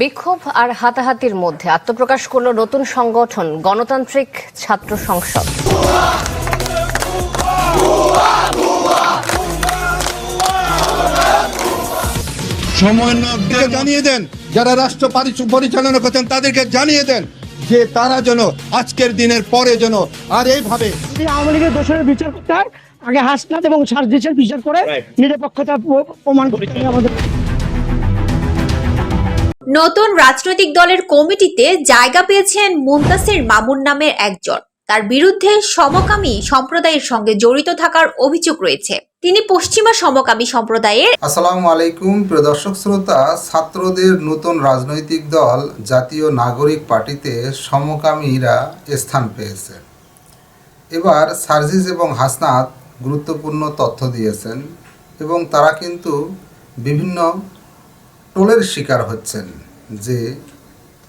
বিক্ষোভ আর হাতাহাতির মধ্যে আত্মপ্রকাশ করল নতুন সংগঠন গণতান্ত্রিক ছাত্র সংসদ। সমন্বয়কদের জানিয়ে দেন যারা রাষ্ট্র পরিচালনা করছেন তাদেরকে জানিয়ে দেন যে তারা যেন আজকের দিনের পরে যেন আর এইভাবে যদি আওয়ামী লীগের দোষের বিচার করতে আগে হাসনাত এবং সার্জিসের বিচার করে নিরপেক্ষতা প্রমাণ করতে আমাদের। নতুন রাজনৈতিক দলের কমিটিতে জায়গা পেয়েছেন মুন্তাসির মামুন নামের একজন। তার বিরুদ্ধে সমকামী সম্প্রদায়ের সঙ্গে জড়িত থাকার অভিযোগ রয়েছে। তিনি পশ্চিমা সমকামী সম্প্রদায়ের আসসালামু আলাইকুম, প্রিয় দর্শক শ্রোতা, ছাত্রদের নতুন রাজনৈতিক দল জাতীয় নাগরিক পার্টিতে সমকামীরা স্থান পেয়েছে এবার সার্জিস এবং হাসনাত গুরুত্বপূর্ণ তথ্য দিয়েছেন এবং তারা কিন্তু বিভিন্ন টোলের শিকার হচ্ছেন। যে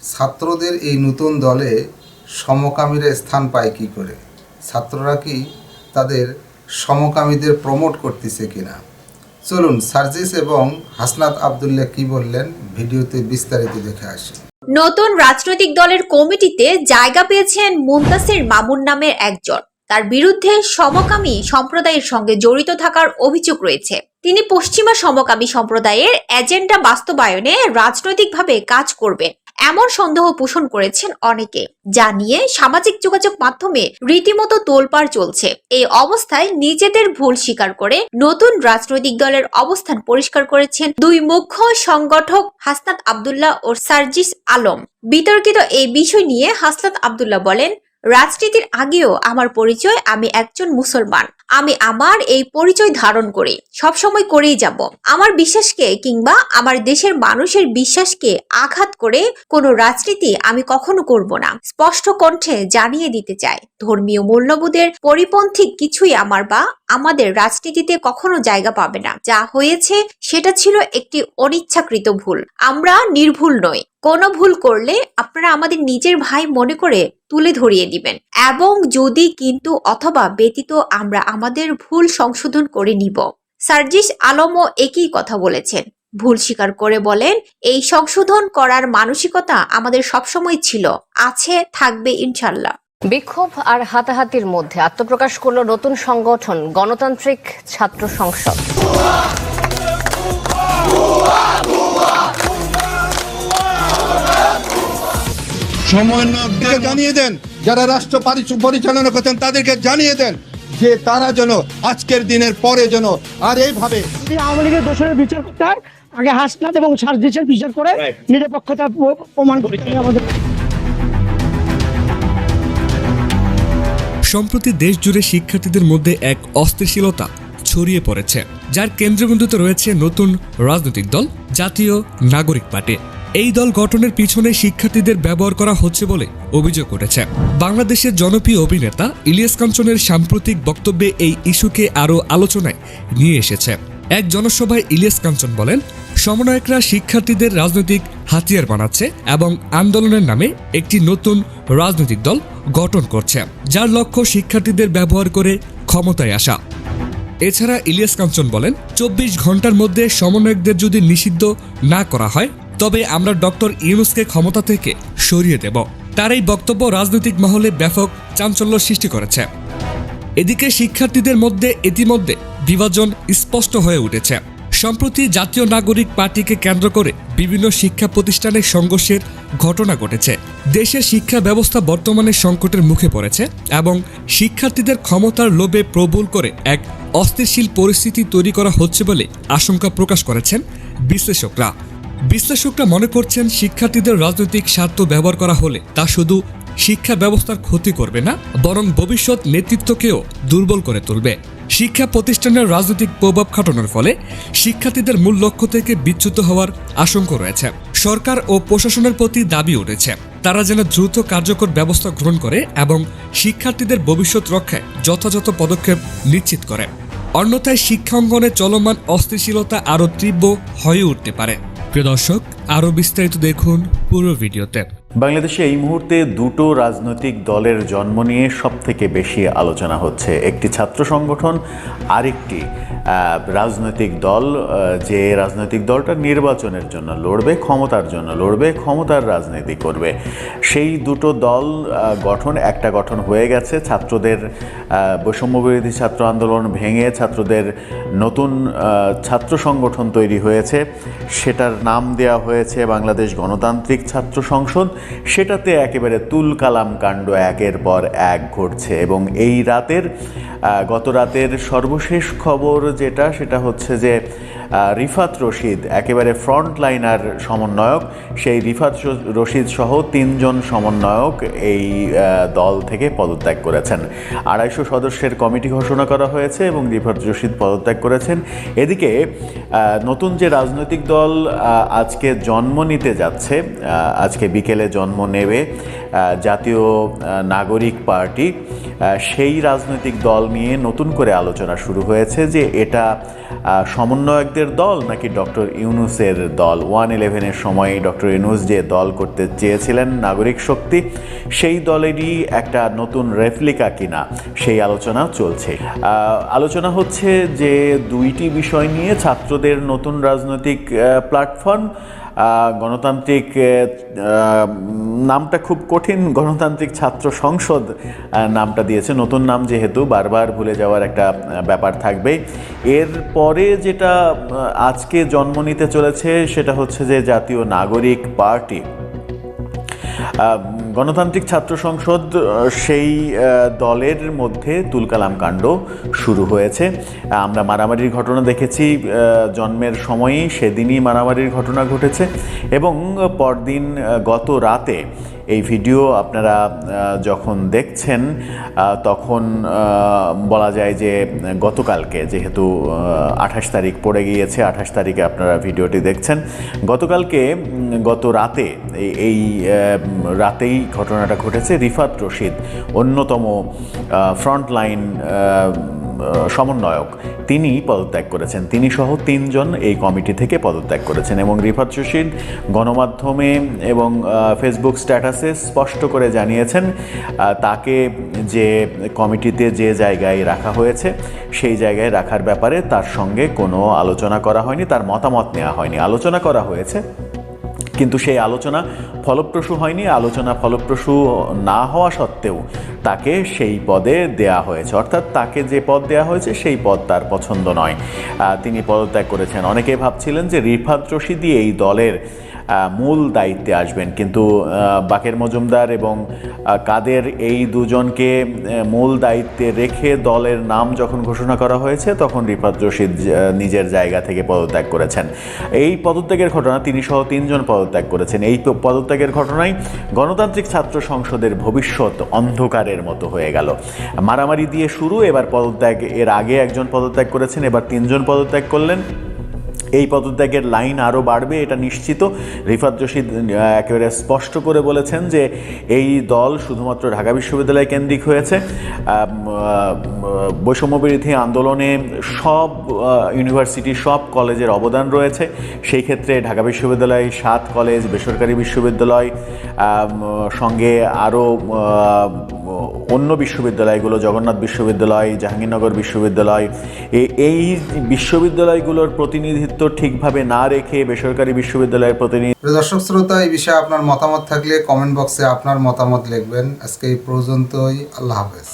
ছাত্রদের এই নতুন দলে সমকামীরা স্থান পায় কি করে? ছাত্ররা কি তাদের সমকামীদের প্রমোট করতেছে কিনা? চলুন সার্জিস এবং হাসনাত আবদুল্লাহ কি বললেন? ভিডিওতে বিস্তারিত দেখে আসি। নতুন রাজনৈতিক দলের কমিটিতে জায়গা পেয়েছেন মুন্তাসির মামুন নামের একজন। তার বিরুদ্ধে সমকামী সম্প্রদায়ের সঙ্গে জড়িত থাকার অভিযোগ রয়েছে। তিনি পশ্চিমা সমকামী সম্প্রদায়ের এজেন্ডা বাস্তবায়নে রাজনৈতিকভাবে কাজ করবেন, এমন সন্দেহ পোষণ করেছেন অনেকে, যা নিয়ে সামাজিক যোগাযোগ মাধ্যমে রীতিমতো তোলপাড় চলছে। এই অবস্থায় নিজেদের ভুল স্বীকার করে নতুন রাজনৈতিক দলের অবস্থান পরিষ্কার করেছেন দুই মুখ্য সংগঠক হাসনাত আবদুল্লাহ ও সার্জিস আলম। বিতর্কিত এই বিষয় নিয়ে হাসনাত আবদুল্লাহ বলেন রাজনীতির আগেও আমার পরিচয় আমি একজন মুসলমান। আমি আমার এই পরিচয় ধারণ করি। সবসময় করেই যাব। আমার বিশ্বাসকে কিংবা আমার দেশের মানুষের বিশ্বাসকে আঘাত করে কোনো রাজনীতি আমি কখনো করব না। স্পষ্ট কণ্ঠে জানিয়ে দিতে চাই, ধর্মীয় মূল্যবোধের পরিপন্থী কিছুই আমার বা আমাদের রাজনীতিতে কখনো জায়গা পাবে না। যা হয়েছে সেটা ছিল একটি অনিচ্ছাকৃত ভুল। আমরা নির্ভুল নই। কোনো ভুল করলে আপনারা আমাদের নিজের ভাই মনে করে তুলে ধরিয়ে দিবেন। এবং যদি কিন্তু অথবা ব্যতীত আমরা আমাদের ভুল সংশোধন করে নিব। সার্জিস আলমও একই কথা বলেছেন। ভুল স্বীকার করে বলেন এই সংশোধন করার মানসিকতা আমাদের সবসময় ছিল আছে থাকবে ইনশাল্লাহ বিক্ষোভ আর হাতাহাতির মধ্যে আত্মপ্রকাশ করল নতুন সংগঠন গণতান্ত্রিক ছাত্র সংসদ। সমন্বয়কদের জানিয়ে দেন যারা রাষ্ট্র পরিচালনা করছেন তাদেরকে জানিয়ে দেন যে তারা যেন আজকের দিনের পরে যেন আর এইভাবে আওয়ামী লীগের দোষের বিচার করতে আগে হাসনাত এবং সার্জিসের বিচার করে নিরপেক্ষতা প্রমাণ করতে আমাদের। সম্প্রতি দেশ জুড়ে শিক্ষার্থীদের মধ্যে এক অস্থিরশীলতা ছড়িয়ে পড়েছে যার কেন্দ্রবিন্দুতে রয়েছে নতুন রাজনৈতিক দল জাতীয় নাগরিক পার্টি। এই দল গঠনের পিছনে শিক্ষার্থীদের ব্যবহার করা হচ্ছে বলে অভিযোগ উঠেছে। বাংলাদেশের জনপ্রিয় অভিনেতা ইলিয়াস কাঞ্চনের সাম্প্রতিক বক্তব্যে এই ইস্যুকে আরও আলোচনায় নিয়ে এসেছে। এক জনসভায় ইলিয়াস কাঞ্চন বলেন, সমন্বয়করা শিক্ষার্থীদের রাজনৈতিক হাতিয়ার বানাচ্ছে এবং আন্দোলনের নামে একটি নতুন রাজনৈতিক দল গঠন করছে, যার লক্ষ্য শিক্ষার্থীদের ব্যবহার করে ক্ষমতায় আসা। এছাড়া ইলিয়াস কাঞ্চন বলেন, চব্বিশ ঘণ্টার মধ্যে সমন্বয়কদের যদি নিষিদ্ধ না করা হয় তবে আমরা ডক্টর ইউনুসকে ক্ষমতা থেকে সরিয়ে দেব। তার এই বক্তব্য রাজনৈতিক মহলে ব্যাপক চাঞ্চল্য সৃষ্টি করেছে। এদিকে শিক্ষার্থীদের মধ্যে ইতিমধ্যে বিভাজন স্পষ্ট হয়ে উঠেছে। সম্প্রতি জাতীয় নাগরিক পার্টিকে কেন্দ্র করে বিভিন্ন শিক্ষা প্রতিষ্ঠানে সংঘর্ষের ঘটনা ঘটেছে। দেশের শিক্ষা ব্যবস্থা বর্তমানে সংকটের মুখে পড়েছে এবং শিক্ষার্থীদের ক্ষমতার লোভে প্রবল করে এক অস্থিরশীল পরিস্থিতি তৈরি করা হচ্ছে বলে আশঙ্কা প্রকাশ করেছেন বিশ্লেষকরা। বিশ্লেষকরা মনে করছেন শিক্ষার্থীদের রাজনৈতিক স্বার্থ ব্যবহার করা হলে তা শুধু শিক্ষা ব্যবস্থার ক্ষতি করবে না, বরং ভবিষ্যৎ নেতৃত্বকেও দুর্বল করে তুলবে। শিক্ষা প্রতিষ্ঠানের রাজনৈতিক প্রভাব খাটানোর ফলে শিক্ষার্থীদের মূল লক্ষ্য থেকে বিচ্যুত হওয়ার আশঙ্কা রয়েছে। সরকার ও প্রশাসনের প্রতি দাবি উঠেছে, তারা যেন দ্রুত কার্যকর ব্যবস্থা গ্রহণ করে এবং শিক্ষার্থীদের ভবিষ্যৎ রক্ষায় যথাযথ পদক্ষেপ নিশ্চিত করে। অন্যথায় শিক্ষা অঙ্গনে চলমান অস্থিতিশীলতা আরও তীব্র হয়ে উঠতে পারে। প্রিয় দর্শক আরও বিস্তারিত দেখুন পুরো ভিডিওতে। বাংলাদেশে এই মুহূর্তে দুটো রাজনৈতিক দলের জন্ম নিয়ে সব থেকে বেশি আলোচনা হচ্ছে। একটি ছাত্র সংগঠন, আরেকটি রাজনৈতিক দল যে রাজনৈতিক দলটা নির্বাচনের জন্য লড়বে, ক্ষমতার জন্য লড়বে, ক্ষমতার রাজনীতি করবে। সেই দুটো দল গঠন, একটা গঠন হয়ে গেছে। ছাত্রদের বৈষম্যবিরোধী ছাত্র আন্দোলন ভেঙে ছাত্রদের নতুন ছাত্র সংগঠন তৈরি হয়েছে। সেটার নাম দেওয়া হয়েছে বাংলাদেশ গণতান্ত্রিক ছাত্র সংসদ। সেটাতে একেবারে তুল কালাম কাণ্ড একের পর এক ঘটছে এবং এই রাতের গত রাতের সর্বশেষ খবর যেটা, সেটা হচ্ছে যে রিফাত রশিদ, একেবারে ফ্রন্ট লাইনার সমন্বয়ক। সেই রিফাত রশিদ সহ তিনজন সমন্বয়ক এই দল থেকে পদত্যাগ করেছেন। আড়াইশো সদস্যের কমিটি ঘোষণা করা হয়েছে এবং রিফাত রশিদ পদত্যাগ করেছেন। এদিকে নতুন যে রাজনৈতিক দল আজকে জন্ম নিতে যাচ্ছে আজকে বিকেলে জন্ম নেবে জাতীয় নাগরিক পার্টি। সেই রাজনৈতিক দল নিয়ে নতুন করে আলোচনা শুরু হয়েছে যে এটা সমন্বয়কদের দল নাকি ডক্টর ইউনুসের দল? ওয়ান ইলেভেনের সময় ডক্টর ইউনুস যে দল করতে চেয়েছিলেন নাগরিক শক্তি, সেই দলেরই একটা নতুন রেফলিকা কিনা, সেই আলোচনা চলছে। আলোচনা হচ্ছে যে দুইটি বিষয় নিয়ে ছাত্রদের নতুন রাজনৈতিক প্ল্যাটফর্ম গণতান্ত্রিক নামটা খুব কঠিন, গণতান্ত্রিক ছাত্র সংসদ নামটা দিয়েছে। নতুন নাম যেহেতু, বারবার ভুলে যাওয়ার একটা ব্যাপার থাকবে। এর পরে যেটা আজকে জন্ম নিতে চলেছে, সেটা হচ্ছে যে জাতীয় নাগরিক পার্টি। গণতান্ত্রিক ছাত্র সংসদ সেই দলের মধ্যে তুলকালাম কাণ্ড শুরু হয়েছে। আমরা মারামারির ঘটনা দেখেছি জন্মের সময়ই সেদিনই মারামারির ঘটনা ঘটেছে এবং পরদিন গত রাতে এই ভিডিও আপনারা যখন দেখছেন তখন বলা যায় যে, গতকালকে যেহেতু আঠাশ তারিখ পড়ে গিয়েছে, আঠাশ তারিখে আপনারা ভিডিওটি দেখছেন। গতকালকে গত রাতে, এই- রাতেই ঘটনাটা ঘটেছে। রিফাত রশিদ অন্যতম ফ্রন্ট লাইন সমন্বয়ক। তিনি পদত্যাগ করেছেন। তিনি সহ তিনজন এই কমিটি থেকে পদত্যাগ করেছেন এবং রিফাত রশিদ গণমাধ্যমে এবং ফেসবুক স্ট্যাটাসে স্পষ্ট করে জানিয়েছেন তাকে যে কমিটিতে যে জায়গায় রাখা হয়েছে, সেই জায়গায় রাখার ব্যাপারে তার সঙ্গে কোনো আলোচনা করা হয়নি, তার মতামত নেওয়া হয়নি। আলোচনা করা হয়েছে কিন্তু সেই আলোচনা ফলপ্রসূ হয়নি, আলোচনা ফলপ্রসূ না হওয়া সত্ত্বেও তাকে সেই পদে দেয়া হয়েছে। অর্থাৎ তাকে যে পদ দেয়া হয়েছে সেই পদ তার পছন্দ নয়। তিনি পদত্যাগ করেছেন। অনেকে ভাবছিলেন যে রিফাত রশিদি এই দলের মূল দায়িত্বে আসবেন। কিন্তু বাকের মজুমদার এবং কাদের এই দুজনকে মূল দায়িত্বে রেখে দলের নাম যখন ঘোষণা করা হয়েছে, তখন রিফাত রশিদ নিজের জায়গা থেকে পদত্যাগ করেছেন। এই পদত্যাগের ঘটনা তিনি সহ তিনজন পদত্যাগ করেছেন। এই পদত্যাগের ঘটনায় গণতান্ত্রিক ছাত্র সংসদের ভবিষ্যৎ অন্ধকারের মতো হয়ে গেল। মারামারি দিয়ে শুরু, এবার পদত্যাগ, এর আগে একজন পদত্যাগ করেছেন, এবার তিনজন পদত্যাগ করলেন। এই পদত্যাগের লাইন আরও বাড়বে এটা নিশ্চিত। রিফাত আহ, একেবারে স্পষ্ট করে বলেছেন যে এই দল শুধুমাত্র ঢাকা বিশ্ববিদ্যালয় কেন্দ্রিক হয়েছে। বৈষম্যবিরোধী আন্দোলনে সব ইউনিভার্সিটি সব কলেজের অবদান রয়েছে। সেই ক্ষেত্রে ঢাকা বিশ্ববিদ্যালয় সাত কলেজ বেসরকারি বিশ্ববিদ্যালয় সঙ্গে আরও অন্য বিশ্ববিদ্যালয়গুলো, জগন্নাথ বিশ্ববিদ্যালয়, জাহাঙ্গীরনগর বিশ্ববিদ্যালয় এই বিশ্ববিদ্যালয়গুলোর প্রতিনিধিত্ব ঠিকভাবে না রেখে বেসরকারি বিশ্ববিদ্যালয়ের প্রতিনিধি দর্শক শ্রোতা, এই বিষয়ে আপনার মতামত থাকলে কমেন্ট বক্সে আপনার মতামত লিখবেন। আজকে এই পর্যন্তই, আল্লাহ হাফেজ।